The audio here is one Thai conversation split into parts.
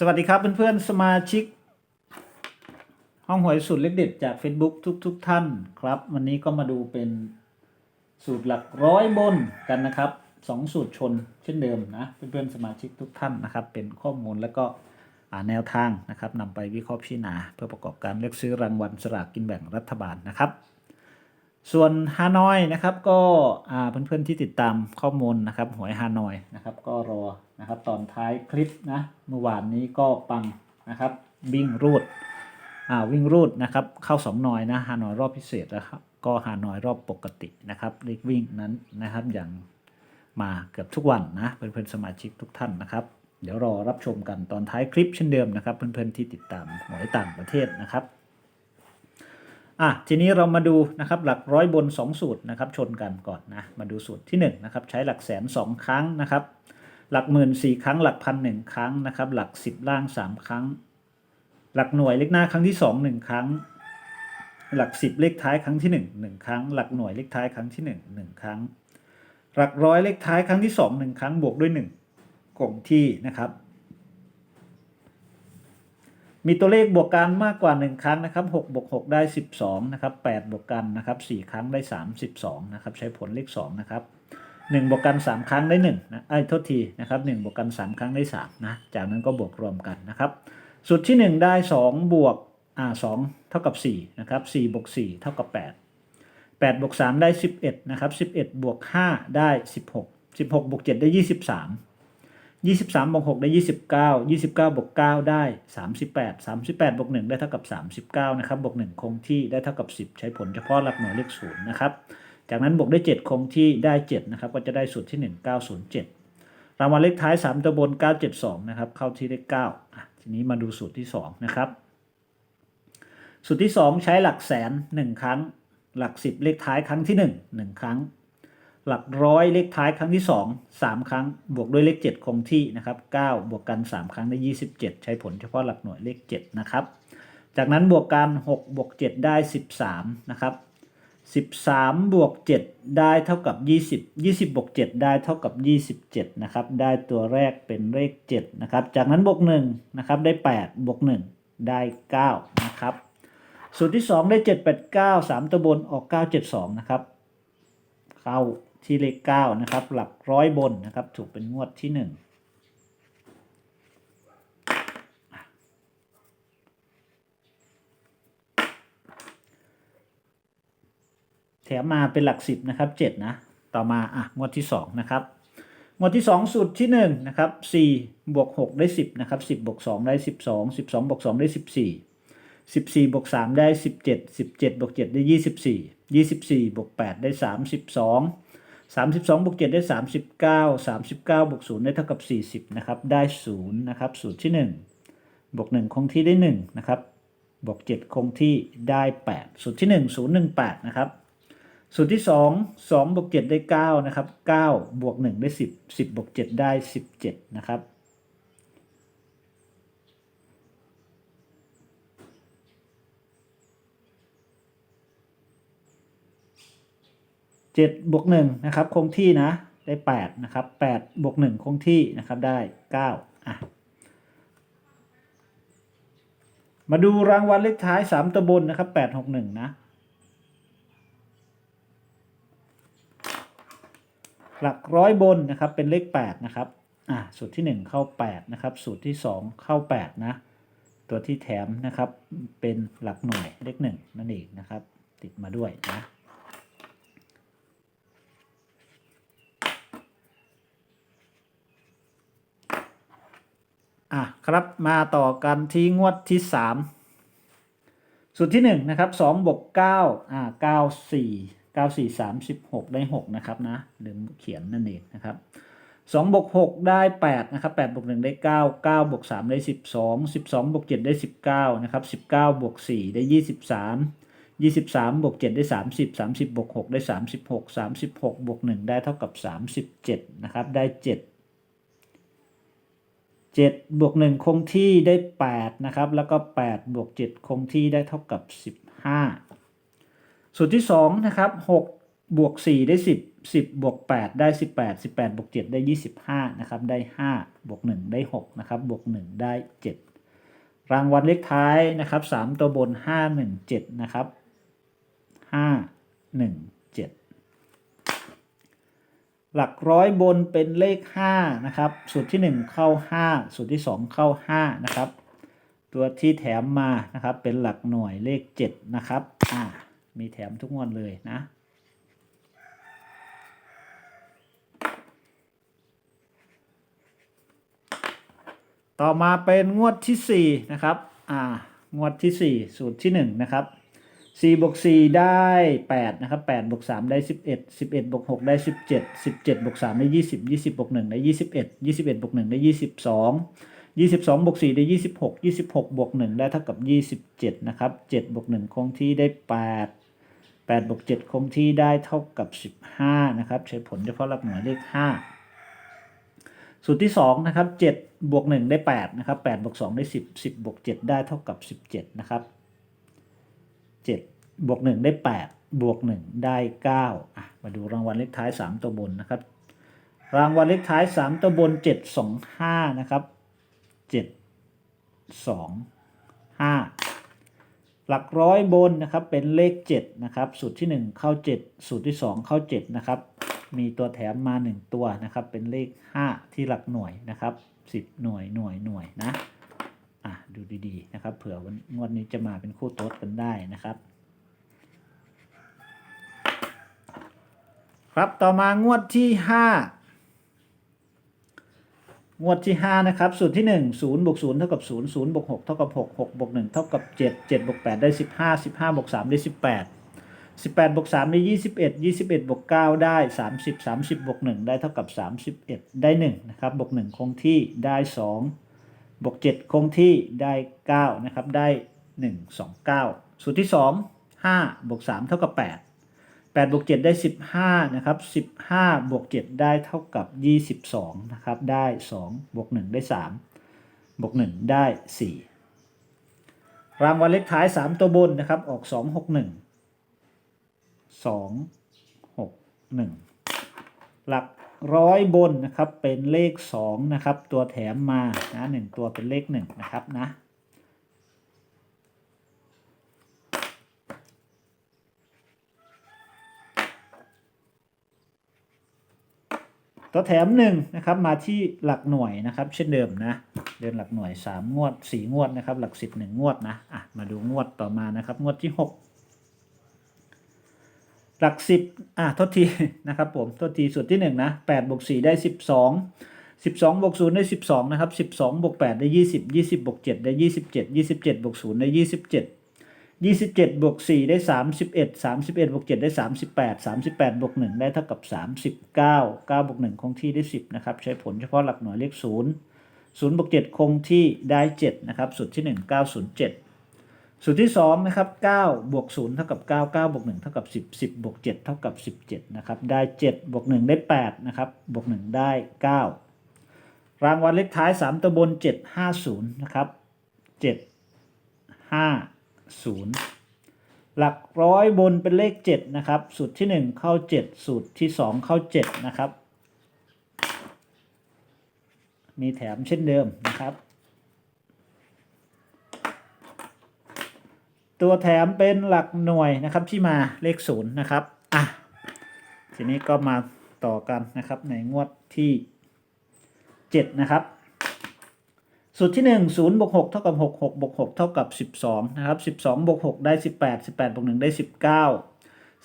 สวัสดีครับเพื่อนๆสมาชิก ห้องหวยสูตรเล็กเด็ดจาก Facebook ทุกๆทท่านครับ วันนี้ก็มาดูเป็นสูตรหลักร้อยบนกันนะครับสองสูตรชนเช่นเดิมนะเพื่อนๆสมาชิกทุกท่านนะครับ เป็นข้อมูลแล้วก็อ่าแนวทางนะครับนำไปวิเคราะห์พิจารณาเพื่อประกอบการเลือกซื้อรางวัลสลากกินแบ่งรัฐบาลนะครับ ส่วนฮานอยนะครับก็เพื่อนๆที่ติดตามข้อมูลนะครับหวยฮานอยนะครับก็รอนะครับตอนท้ายคลิปนะเมื่อวานนี้ก็ปังนะครับวิ่งรูดอ่าวิ่งรูดนะครับเข้าสองหน่อยนะฮานอยรอบพิเศษนะครับก็ฮานอยรอบปกตินะครับเลขวิ่งนั้นนะครับอย่างมาเกือบทุกวันนะเพื่อนๆสมาชิกทุกท่านนะครับ เดี๋ยวรอรับชมกันตอนท้ายคลิปเช่นเดิมนะครับ เพื่อนๆที่ติดตามหวยต่างประเทศนะครับ อะทีนี้เรามาดูนะครับหลักร้อยบน 2 สูตรนะครับชนกันก่อนนะมาดูสูตรที่1นะครับใช้หลักแสน 2 ครั้งนะครับ หลักหมื่นสี่ครั้ง หลักพันหนึ่งครั้งนะครับหลักสิบล่าง 3 ครั้ง หลักหน่วยเลขหน้าครั้งที่ 2 1 ครั้ง หลักสิบเลขท้ายครั้งที่ 1 1 ครั้ง หลักหน่วยเลขท้ายครั้งที่ 1 1 ครั้ง หลักร้อยเลขท้ายครั้งที่ 2 1 ครั้งบวกด้วย1คงที่นะครับ มีตัวเลขบวกกันมากกว่า 1 ครั้งนะครับ6บวก6ได้ 12นะครับ8บวกกันนะครับ4ครั้งได้ 32นะครับใช้ผลเลข2นะครับ1บวกกัน 3 ครั้งได้1นะไอ้โทษทีนะครับ1บวกกัน 3 ครั้งได้3นะจากนั้นก็บวกรวมกันนะครับสูตรที่ 1 ได้ 2 บวกอ่า2เท่ากับ4นะครับ4บวก4เท่ากับ 8 8บวก3ได้ 11นะครับ11บวก5ได้ 16 16บวก7ได้ 23 23บวก6ได้ 29 29บวก9ได้ 38 38บวก1ได้เท่ากับ 39นะครับบวก1คงที่ได้เท่ากับ 10 ใช้ผลเฉพาะหลักหน่วยเลข0นะครับจากนั้นบวกได้ 7 คงที่ได้7นะครับก็จะได้สูตรที่ 1 907 รางวัลเลขท้าย 3 ตัวบน 972นะครับเข้าที่เลข9อะทีนี้มาดูสูตรที่ 2 นะครับสูตรที่ 2 ใช้หลักแสน 1 ครั้ง หลัก 10 เลขท้ายครั้งที่ 1 1 ครั้ง หลักร้อยเลขท้ายครั้งที่ 2 3 ครั้ง บวกด้วยเลข 7 คงที่นะครับ9บวกกัน 3 ครั้งได้ 27 ใช้ผลเฉพาะหลักหน่วยเลข 7 นะครับ จากนั้นบวกกัน 6 บวก 7 ได้ 13 นะครับ 13 บวก 7 ได้เท่ากับ 20 20 บวก 7 ได้เท่ากับ 27 นะครับ ได้ตัวแรกเป็นเลข 7 นะครับ จากนั้นบวก1นะครับ ได้ 8 บวก 1 ได้ 9 นะครับ สูตรที่ 2 ได้ 7 8 9 3 ตัวบนออก 9 7 2 นะครับ เข้า ที่เลข9นะครับ หลักร้อยบนนะครับ ถูกเป็นงวดที่1แถมมาเป็นหลักสิบนะครับเจ็ดนะ ต่อมาอะงวดที่สองนะครับงวดที่สองสูตรที่หนึ่งนะครับสี่บวกหกได้สิบนะครับสิบบวกสองได้สิบสองสิบสองบวกสองได้สิบสี่สิบสี่บวกสามได้สิบเจ็ดสิบเจ็ดบวกเจ็ดได้ยี่สิบสี่ยี่สิบสี่บวกแปดได้สามสิบสอง สามสิบสองบวกเจ็ดได้สามสิบเก้าสามสิบเก้าบวกศูนย์ได้เท่ากับสี่สิบนะครับได้ศูนย์นะครับสูตรที่หนึ่งบวกหนึ่งคงที่ได้หนึ่งนะครับบวกเจ็ดคงที่ได้แปดสูตรที่หนึ่งศูนย์หนึ่งแปดนะครับสูตรที่สองสองบวกเจ็ดได้เก้านะครับเก้าบวกหนึ่งได้สิบสิบบวกเจ็ดได้สิบเจ็ดนะครับ เจ็ดบวกหนึ่งนะครับคงที่นะได้แปดนะครับแปดบวกหนึ่งคงที่นะครับได้เก้าอะมาดูรางวัลเลขท้ายสามตัวบนนะครับแปดหกหนึ่งนะหลักร้อยบนนะครับเป็นเลข 8 นะครับอ่าสูตรที่ 1 เข้า 8 นะครับ สูตรที่ 2 เข้า 8 นะ ตัวที่แถมนะครับเป็นหลักหน่วยเลข 1 นั่นเองนะครับ ติดมาด้วยนะ อะ ครับมาต่อกันที่งวดที่ 3 สูตรที่1นะครับ2บวก9อ่า9 4 9 4 36 ได้ 6 นะครับนะลืมเขียนนั่นเองนะครับ2บวก6ได้ 8 นะครับ8บวก1ได้ 9 9บวก3ได้ 12 12บวก7ได้ 19 นะครับ 19บวก4ได้ 23 23บวก7ได้ 30 30บวก6ได้ 36 36บวก1ได้เท่ากับ 37 นะครับ ได้ 7 7บวก1คงที่ได้ 8 นะครับ แล้วก็ 8 บวก 7 คงที่ได้เท่ากับ 15 สูตรที่ 2 นะครับบวก 4 ได้ 10 10 บวก 8 ได้ 18 18 บวก 7 ได้ 25 นะครับ ได้ 5 บวก 1 ได้ 6 นะครับ บวก 1 ได้ 7 รางวัลเลขท้ายนะครับ 3 ตัวบน 517 นะครับ 5 1 หลักร้อยบนเป็นเลข 5 นะครับ สูตรที่ 1 เข้า 5 สูตรที่ 2 เข้า 5 นะครับ ตัวที่แถมมานะครับ เป็นหลักหน่วยเลข 7 นะครับ อ่า มีแถมทุกงวดเลยนะต่อมาเป็นงวดที่ 4 นะครับ อ่า งวดที่ 4 สูตรที่ 1 นะครับ 4บวก4ได้8นะครับ8บวก3ได้11 11บวก6ได้17 17บวก3ได้20 20บวก1ได้21 21บวก1ได้22 22บวก4ได้26 26บวก1ได้เท่ากับ27นะครับ7บวก1คงที่ได้8 8บวก7คงที่ได้เท่ากับ15นะครับ ใช้ผลเฉพาะหลักหน่วยเลข5สูตรที่2นะครับ7บวก1ได้8นะครับ8บวก2ได้10 10บวก7ได้เท่ากับ17นะครับ 7 บวก 1 ได้ 8 บวก 1 ได้9อะมาดูรางวัลเลขท้าย 3 ตัวบนนะครับ รางวัลเลขท้าย 3 ตัวบน 7 2 5 นะครับ 7 2 5 หลักร้อยบนนะครับเป็นเลข 7 นะครับสูตรที่ 1 เข้า 7 สูตรที่ 2 เข้า 7 นะครับ มีตัวแถมมา 1 ตัวนะครับ เป็นเลข 5 ที่หลักหน่วยนะครับ 10 หน่วยหน่วยหน่วยนะ อะดูดีๆนะครับ เผื่อวันงวดนี้จะมาเป็นคู่โต๊ดกันได้นะครับ ครับต่อมางวดที่5งวดที่5นะครับสูตรที่ 1 0บวก0เท่ากับ 0 0บวก6เท่ากับ 6 6บวก1เท่ากับ 7 7บวก8ได้ 15 15บวก3ได้ 18 18บวก3ได้ 21 21บวก9ได้ 30 30บวก1ได้เท่ากับ 31 ได้1นะครับบวก1คงที่ได้ 2 บวก7คงที่ได้ 9 นะครับ ได้ 1 2 9 สูตรที่ 2 5บวก3เท่ากับ 8 8บวก7ได้ 15 นะครับ 15บวก7ได้เท่ากับ 22 นะครับ ได้ 2 บวก 1 ได้ 3 บวก 1 ได้ 4 รางวัลเลขท้าย 3 ตัวบนนะครับ ออก 2 6 1 2 6 1 หลัก ร้อยบนนะครับเป็นเลข2นะครับตัวแถมมานะ1ตัวเป็นเลข1นะครับนะตัวแถมหนึ่งนะครับมาที่หลักหน่วยนะครับเช่นเดิมนะเดินหลักหน่วย 3 งวด 4 งวดนะครับหลักสิบหนึ่งงวดนะอะมาดูงวดต่อมานะครับงวดที่ 6 หลักสิบอะทษทีนะครับผมทษทีสูตรที่1นะ8บวก4ได้12 12บวก0ได้12นะครับ12บวก8ได้20 20บวก7ได้27 27บวก0ได้27 27บวก4ได้31 31บวก7ได้38 38บวก1ได้เท่ากับ39 9บวก1คงที่ได้10นะครับใช้ผลเฉพาะหลักหน่วยเลข0 0บวก7คงที่ได้7นะครับสูตรที่1 907 สูตรที่2นะครับ9บวก0เท่ากับ 9 9บวก1เท่ากับ 10 10บวก7เท่ากับ 17นะครับได้7บวก1ได้8นะครับบวก1ได้ 9 รางวัลเลขท้าย 3ตัวบน 750นะครับ7 5 0 หลักร้อยบนเป็นเลข7นะครับสูตรที่ 1 เข้า 7 สูตรที่ 2 เข้า 7 นะครับ มีแถมเช่นเดิมนะครับ ตัวแถมเป็นหลักหน่วยนะครับที่มาเลข0นะครับอะทีนี้ก็มาต่อกันนะครับในงวดที่ 7 นะครับ สูตรที่ 1 0บวก6เท่ากับ 6 6บวก6เท่ากับ 12 นะครับ 12บวก6ได้ 18 18บวก1ได้ 19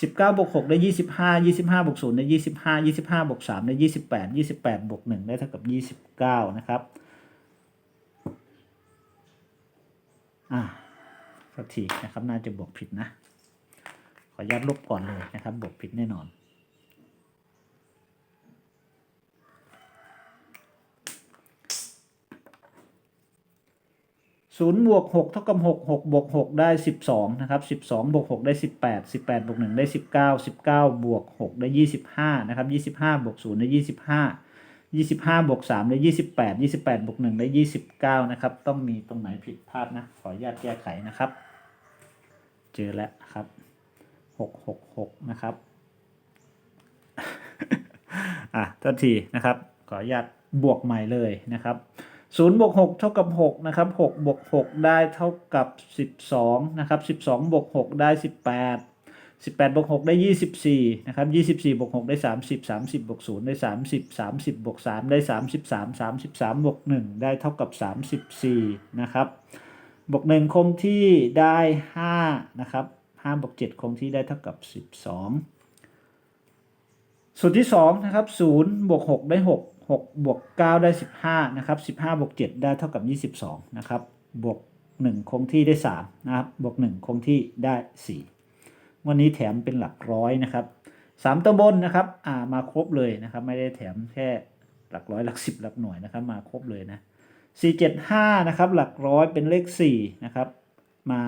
19บวก6ได้ 25 25บวก0ได้ 25 25บวก3ได้ 28 28บวก1ได้เท่ากับ 29 นะครับ อ่า สักทีนะครับ น่าจะบวกผิดนะ ขออนุญาตลบก่อนเลยนะครับ บวกผิดแน่นอน ศูนย์บวกหกเท่ากับหกหกบวกหกได้สิบสองนะครับสิบสองบวกหกได้สิบแปดสิบแปดบวกหนึ่งได้สิบเก้าสิบเก้าบวกหกได้ยี่สิบห้านะครับยี่สิบห้าบวกศูนย์ได้ยี่สิบห้ายี่สิบห้าบวกสามได้ยี่สิบแปดยี่สิบแปดบวกหนึ่งได้ยี่สิบเก้านะครับ ต้องมีตรงไหนผิดพลาดนะ ขออนุญาตแก้ไขนะครับ เจอแล้วครับหกหกหกนะครับอะทันทีนะครับ ขออนุญาตบวกใหม่เลยนะครับศูนย์บวกหกเท่ากับหกนะครับหกบวกหกได้เท่ากับสิบสองนะครับสิบสองบวกหกได้สิบแปดสิบแปดบวกหกได้ยี่สิบสี่นะครับยี่สิบสี่บวกหกได้สามสิบสามสิบบวกศูนย์ได้สามสิบสามสิบบวกสามได้สามสิบสามสามสิบสามบวกหนึ่งได้เท่ากับสามสิบสี่นะครับ บวกหนึ่งคงที่ได้ห้านะครับห้าบวกเจ็ดคงที่ได้เท่ากับสิบสองสูตรที่2นะครับ0บวก6ได้6 6บวก9ได้15นะครับ15บวก7ได้เท่ากับ22นะครับบวก1คงที่ได้3นะครับบวก1คงที่ได้4วันนี้แถมเป็นหลักร้อยนะครับ3ตัวบนนะครับอ่ามาครบเลยนะครับ ไม่ได้แถมแค่หลักร้อยหลักสิบหลักหน่วยนะครับ มาครบเลยนะ 475 นะครับ หลักร้อยเป็นเลข 4 นะครับ มา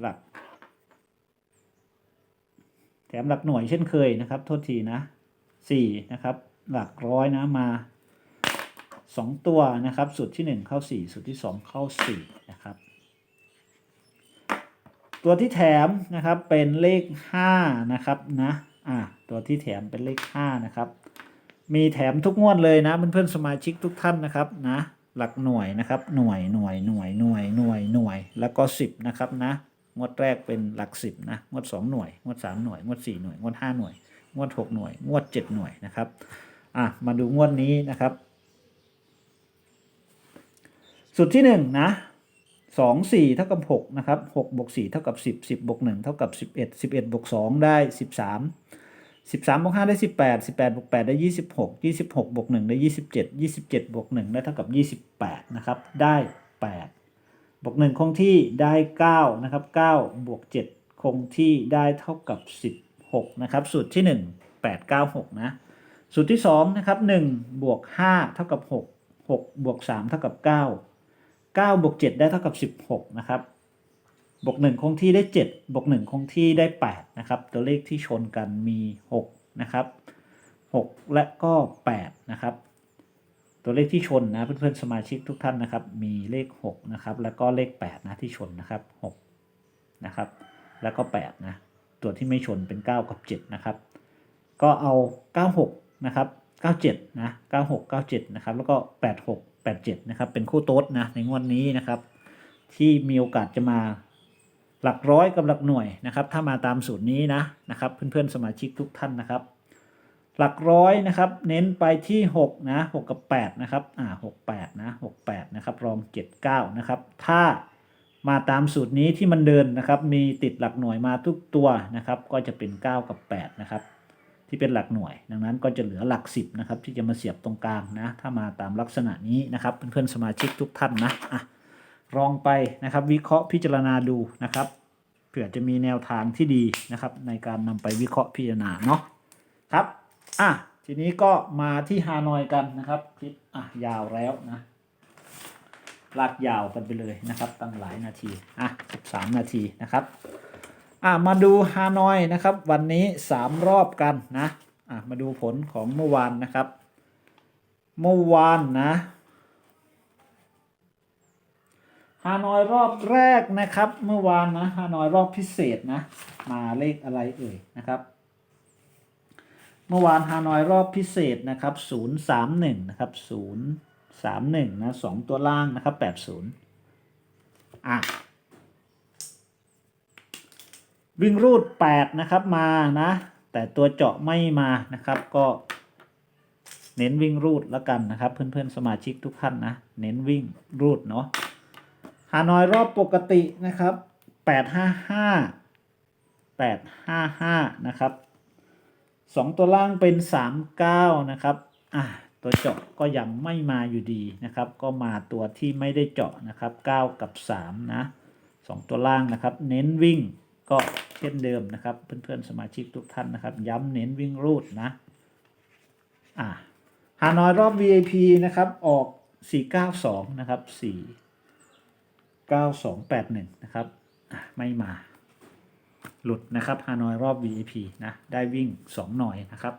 หลัก แถมหลักหน่วยเช่นเคยนะครับ โทษทีนะสี่นะครับ หลักร้อยนะมาสองตัวนะครับ สุดที่หนึ่งเข้าสี่สุดที่สองเข้าสี่นะครับ ตัวที่แถมนะครับเป็นเลขห้านะครับนะ อ่าตัวที่แถมเป็นเลขห้านะครับ มีแถมทุกงวดเลยนะเพื่อนๆสมาชิกทุกท่านนะครับนะหลักหน่วยนะครับหน่วยหน่วยหน่วยหน่วยหน่วยหน่วย แล้วก็สิบนะครับนะงวดแรกเป็นหลักสิบนะงวดสองหน่วยงวดสามหน่วยงวดสี่หน่วยงวดห้าหน่วย งวดหกหน่วย งวดเจ็ดหน่วยนะครับอะมาดูงวดนี้นะครับ สุดที่หนึ่งนะสองสี่เท่ากับหกนะครับหกบวกสี่เท่ากับสิบสิบบวกหนึ่งเท่ากับสิบเอ็ดสิบเอ็ดบวกสองได้สิบสาม สิบสามบวกห้าได้สิบแปดสิบแปดบวกแปดได้ยี่สิบหกยี่สิบหกบวกหนึ่งได้ยี่สิบเจ็ดยี่สิบเจ็ดบวกหนึ่งได้เท่ากับยี่สิบแปดนะครับได้แปดบวกหนึ่งคงที่ได้เก้านะครับเก้าบวกเจ็ดคงที่ได้เท่ากับสิบหกนะครับสูตรที่หนึ่งแปดเก้าหกนะสูตรที่สองนะครับหนึ่งบวกห้าเท่ากับหกหกบวกสามเท่ากับเก้าเก้าบวกเจ็ดได้เท่ากับสิบหกนะครับ บวกหนึ่งคงที่ได้เจ็ดบวกหนึ่งคงที่ได้แปดนะครับ ตัวเลขที่ชนกันมีหกนะครับหกและก็แปดนะครับ ตัวเลขที่ชนนะเพื่อนๆสมาชิกทุกท่านนะครับ มีเลข 6 นะครับ แล้วก็เลข 8 นะที่ชนนะครับ 6 นะครับ แล้วก็ 8 นะ ตัวที่ไม่ชนเป็น 9 กับ 7 นะครับ ก็เอา 96 นะครับ 97 นะ 96 97 นะครับ แล้วก็ 86 87 นะครับ เป็นคู่โต๊ดนะในงวดนี้นะครับ ที่มีโอกาสจะมา หลักร้อยกับหลักหน่วยนะครับ ถ้ามาตามสูตรนี้นะนะครับ เพื่อนๆสมาชิกทุกท่านนะครับ หลักร้อยนะครับ เน้นไปที่6นะ6กับ8นะครับอ่า6 8นะ6 8นะครับรอง7 9นะครับ ถ้ามาตามสูตรนี้ที่มันเดินนะครับ มีติดหลักหน่วยมาทุกตัวนะครับ ก็จะเป็น 9 กับ 8 นะครับ ที่เป็นหลักหน่วย ดังนั้นก็จะเหลือหลัก 10 นะครับ ที่จะมาเสียบตรงกลางนะ ถ้ามาตามลักษณะนี้นะครับ เพื่อนๆสมาชิกทุกท่านนะอะ ลองไปนะครับ วิเคราะห์พิจารณาดูนะครับเผื่อจะมีแนวทางที่ดีนะครับ ในการนำไปวิเคราะห์พิจารณาเนาะครับอะทีนี้ก็มาที่ฮานอยกันนะครับคลิปอะยาวแล้วนะลากยาวกันไปเลยนะครับตั้งหลายนาทีอะสามนาทีนะครับอะมาดูฮานอยนะครับ วันนี้สามรอบกันนะอะมาดูผลของเมื่อวานนะครับ เมื่อวานนะ ฮานอยรอบแรกนะครับ เมื่อวานนะฮานอยรอบพิเศษนะ มาเลขอะไรเอ่ยนะครับ เมื่อวานฮานอยรอบพิเศษนะครับ031นะครับ031นะ2ตัวล่างนะครับ80อะวิ่งรูด8นะครับมานะ แต่ตัวเจาะไม่มานะครับก็เน้นวิ่งรูดแล้วกันนะครับ เพื่อนๆสมาชิกทุกท่านนะ เน้นวิ่งรูดเนาะ ฮานอยรอบปกตินะครับ 855 855 นะครับสองตัวล่างเป็นสามเก้านะครับ อะ ตัวเจาะก็ยังไม่มาอยู่ดีนะครับ ก็มาตัวที่ไม่ได้เจาะนะครับเก้ากับสามนะสองตัวล่างนะครับ เน้นวิ่งก็เช่นเดิมนะครับ เพื่อนๆ สมาชิกทุกท่านนะครับ ย้ำเน้นวิ่งรูดนะ อะฮานอยรอบ VIP นะครับ ออก 492 นะครับ 9281 นะครับไม่มา หลุดนะครับฮานอยรอบ VIP นะได้วิ่ง 2 หน่อยนะครับ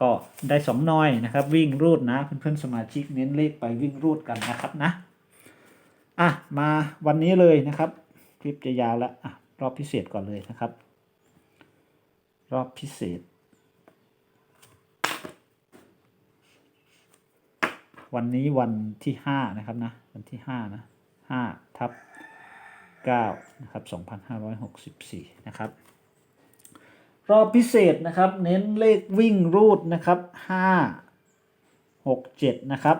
ก็ได้2หน่อยนะครับ วิ่งรูดนะเพื่อนๆสมาชิกเน้นเลขไปวิ่งรูดกันนะครับนะอะมาวันนี้เลยนะครับ คลิปจะยาวแล้วอะรอบพิเศษก่อนเลยนะครับ รอบพิเศษ วันนี้วันที่ห้านะครับนะ วันที่ห้านะ ห้าทับเก้านะครับสองพันห้าร้อยหกสิบสี่นะครับ รอบพิเศษนะครับ เน้นเลขวิ่งรูดนะครับห้าหกเจ็ดนะครับ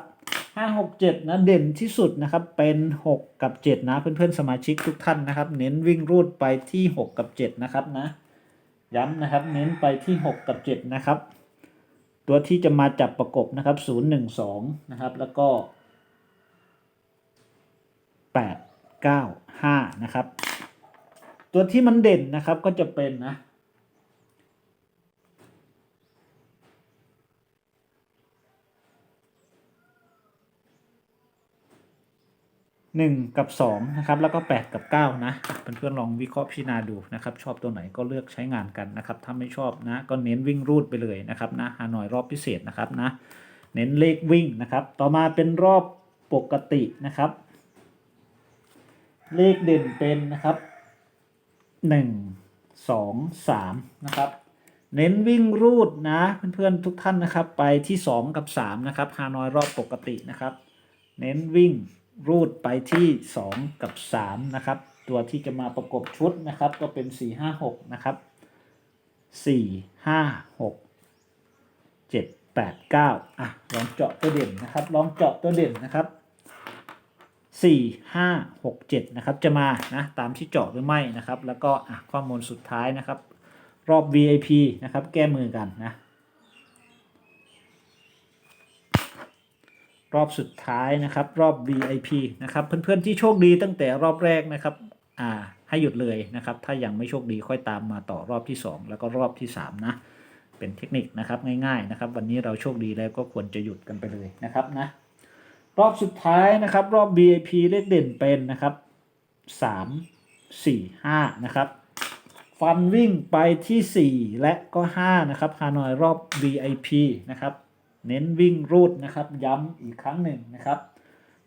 ห้าหกเจ็ดนะเด่นที่สุดนะครับเป็นหกกับเจ็ดนะเพื่อนๆสมาชิกทุกท่านนะครับ เน้นวิ่งรูดไปที่หกกับเจ็ดนะครับนะย้ำนะครับเน้นไปที่หกกับเจ็ดนะครับ ตัวที่จะมาจับประกบนะครับศูนย์หนึ่งสองนะครับ แล้วก็ แปดเก้าห้านะครับ ตัวที่มันเด่นนะครับก็จะเป็นนะหนึ่งกับสองนะครับแล้วก็แปดกับเก้านะเพื่อนๆลองวิเคราะห์พิจารณาดูนะครับ ชอบตัวไหนก็เลือกใช้งานกันนะครับ ถ้าไม่ชอบนะก็เน้นวิ่งรูดไปเลยนะครับนะฮานอยรอบพิเศษนะครับนะเน้นเลขวิ่งนะครับ ต่อมาเป็นรอบปกตินะครับ เลขเด่นเป็นนะครับหนึ่งสองสามนะครับ เน้นวิ่งรูดนะเพื่อนๆทุกท่านนะครับ ไปที่สองกับสามนะครับฮานอยรอบปกตินะครับ เน้นวิ่งรูดไปที่2กับ3นะครับ ตัวที่จะมาประกบชุดนะครับ ก็เป็น4 5 6นะครับ4 5 6 7 8 9อะลองเจาะตัวเด่นนะครับ ลองเจาะตัวเด่นนะครับ 4 5 6 7นะครับจะมานะตามที่เจาะหรือไม่นะครับ แล้วก็ข้อมูลสุดท้ายนะครับ รอบ VIP นะครับ แก้มือกันนะ รอบสุดท้ายนะครับ รอบ VIP นะครับ เพื่อนๆที่โชคดีตั้งแต่รอบแรกนะครับอ่าให้หยุดเลยนะครับ ถ้ายังไม่โชคดีค่อยตามมาต่อรอบที่ 2 แล้วก็รอบที่ 3 นะ เป็นเทคนิคนะครับง่ายๆนะครับ วันนี้เราโชคดีแล้วก็ควรจะหยุดกันไปเลยนะครับนะ รอบสุดท้ายนะครับ รอบ VIP เลขเด่นเป็นนะครับ3 4 5นะครับฟันวิ่งไปที่ 4 และก็ 5 นะครับฮานอยรอบ VIP นะครับ เน้นวิ่งรูดนะครับ ย้ำอีกครั้งหนึ่งนะครับ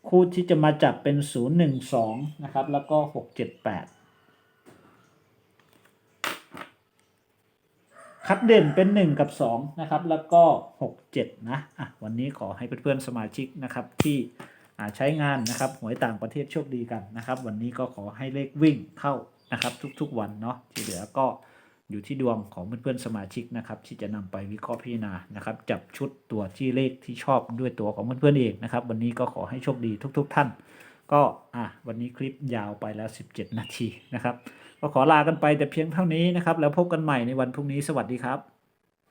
คู่ที่จะมาจับเป็น 0 1 2 นะครับ แล้วก็ 6 7 8 คัดเด่นเป็น 1 กับ2นะครับแล้วก็ 6 7 นะอะวันนี้ขอให้เพื่อนๆสมาชิกนะครับที่ใช้งานนะครับหวยต่างประเทศโชคดีกันนะครับ วันนี้ก็ขอให้เลขวิ่งเข้านะครับทุกๆวันเนาะที่เหลือก็อยู่ที่ดวงของเพื่อนๆสมาชิกนะครับที่จะนำไปวิเคราะห์พิจารณานะครับจับชุดตัวที่เลขที่ชอบด้วยตัวของเพื่อนๆเองนะครับ วันนี้ก็ขอให้โชคดีทุก ๆ ท่าน ก็อะวันนี้คลิปยาวไปแล้ว 17 นาทีนะครับ ก็ขอลากันไปแต่เพียงเท่านี้นะครับ แล้วพบกันใหม่ในวันพรุ่งนี้สวัสดีครับ